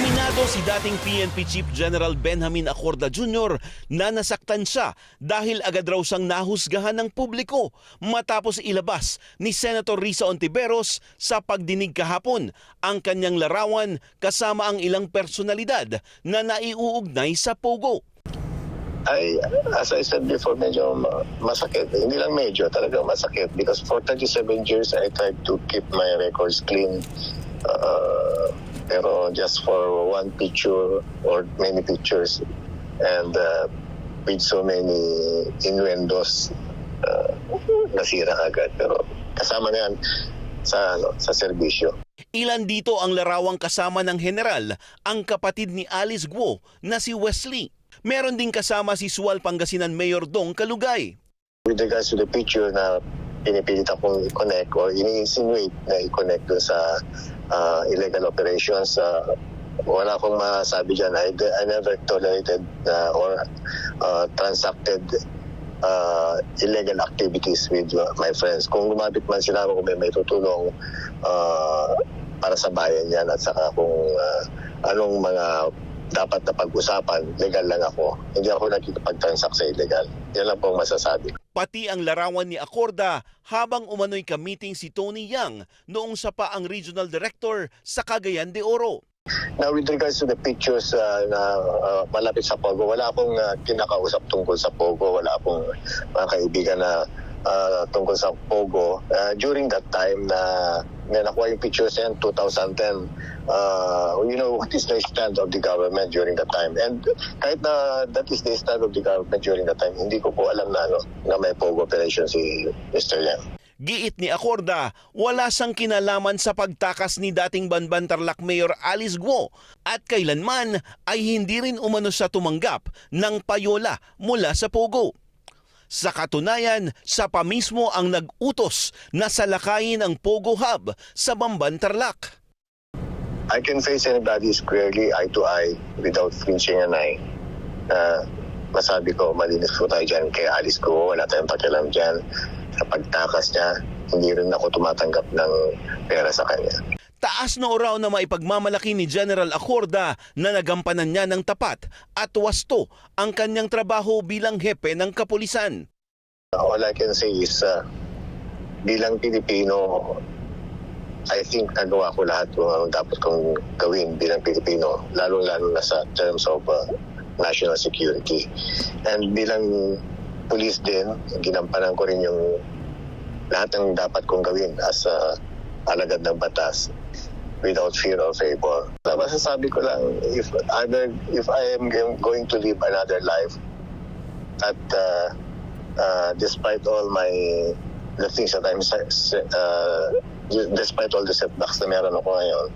Aminado si dating PNP Chief General Benjamin Acorda Jr. na nasaktan siya dahil agad raw siyang nahusgahan ng publiko matapos ilabas ni Senator Risa Ontiveros sa pagdinig kahapon ang kanyang larawan kasama ang ilang personalidad na naiuugnay sa Pogo. ay, as I said before, medyo ma- masakit. Hindi lang medyo, talaga masakit. Because for 37 years, I tried to keep my records clean. Just for one picture or many pictures and uh, with so many innuendos, uh, nasira agad. Pero kasama na yan sa, ano, sa serbisyo. Ilan dito ang larawang kasama ng general, ang kapatid ni Alice Guo na si Wesley. Meron ding kasama si Sual Pangasinan Mayor Dong Kalugay. with regards to the picture na pinipilit akong i-connect or ini-insinuate na i-connect doon sa uh, illegal operations, uh, wala akong masabi dyan. I, I never tolerated uh, or uh, transacted uh, illegal activities with my friends. Kung lumapit man sila ako kung may, may tutulong uh, para sa bayan yan at saka kung uh, anong mga dapat na pag-usapan, legal lang ako. Hindi ako nakikipag-transact sa illegal. Yan lang po ang masasabi. Pati ang larawan ni Acorda habang umano'y kamiting si Tony Yang noong sa pa ang regional director sa Cagayan de Oro. Now with regards to the pictures uh, na uh, malapit sa Pogo, wala akong uh, kinakausap tungkol sa Pogo. Wala akong mga kaibigan na uh, tungkol sa Pogo. Uh, during that time na na nakuha yung pictures yan, 2010, uh, you know, what is the stand of the government during that time? And kahit na that is the stand of the government during that time, hindi ko po alam na, ano, na may Pogo operation si Mr. Yang. Giit ni Acorda, wala sang kinalaman sa pagtakas ni dating Banban Tarlac Mayor Alice Guo at kailanman ay hindi rin umano siya tumanggap ng payola mula sa Pogo. Sa katunayan, sa pa mismo ang nag-utos na salakayin ang Pogo Hub sa Bamban Tarlac. I can face anybody squarely, eye to eye, without flinching an eye. Uh, masabi ko, malinis po tayo dyan kay Alice ko, wala tayong pakialam dyan. Sa pagtakas niya, hindi rin ako tumatanggap ng pera sa kanya. Taas na oraw na maipagmamalaki ni General Acorda na nagampanan niya ng tapat at wasto ang kanyang trabaho bilang hepe ng kapulisan. All I can say is, uh, bilang Pilipino, I think nagawa ko lahat kung ano dapat kong gawin bilang Pilipino, lalong-lalo na sa terms of uh, national security. And bilang police din, ginampanan ko rin yung lahat ng dapat kong gawin as a alagad ng batas without fear or favor. Masasabi ko lang, if either if I am going to live another life at uh, uh, despite all my the things that I'm uh, despite all the setbacks na meron ako ngayon,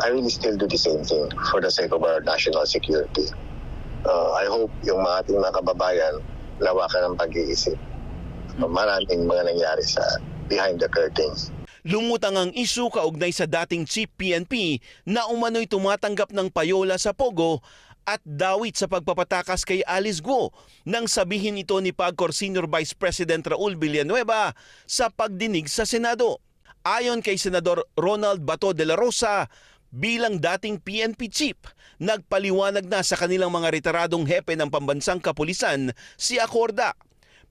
I really still do the same thing for the sake of our national security. Uh, I hope yung mga ating mga kababayan lawakan ng pag-iisip. Maraming mga nangyari sa behind the curtains. Lumutang ang isu kaugnay sa dating Chief PNP na umano'y tumatanggap ng payola sa Pogo at dawit sa pagpapatakas kay Alice Guo nang sabihin ito ni PAGCOR Senior Vice President Raul Villanueva sa pagdinig sa Senado. Ayon kay Senador Ronald Bato de la Rosa, bilang dating PNP chief, nagpaliwanag na sa kanilang mga retiradong hepe ng pambansang kapulisan si Acorda.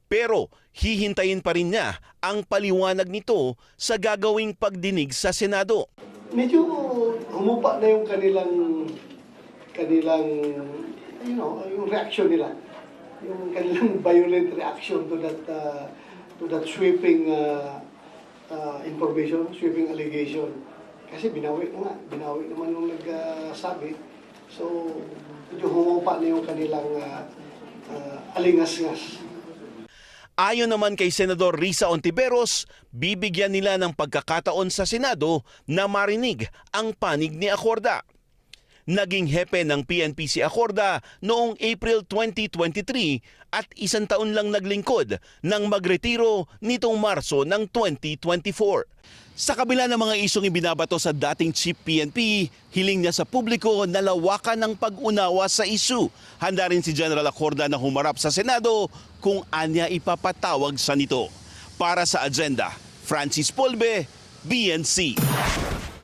Pero hihintayin pa rin niya ang paliwanag nito sa gagawing pagdinig sa Senado. medyo humupa na yung kanilang kanilang you know yung reaction nila. Yung kanilang violent reaction to that uh, to that sweeping uh, uh, information sweeping allegation. Kasi binawi na nga binawi naman nung nagsabi. So medyo humupa na yung kanilang uh, uh, alingas-ngas Ayon naman kay Senador Risa Ontiveros, bibigyan nila ng pagkakataon sa Senado na marinig ang panig ni Acorda. Naging hepe ng PNP si Acorda noong April 2023 at isang taon lang naglingkod nang magretiro nitong Marso ng 2024. Sa kabila ng mga isyong ibinabato sa dating Chief PNP, hiling niya sa publiko na lawakan ng pag-unawa sa isyu. Handa rin si General Acorda na humarap sa Senado kung anya ipapatawag sa nito. Para sa agenda, Francis Polbe, BNC.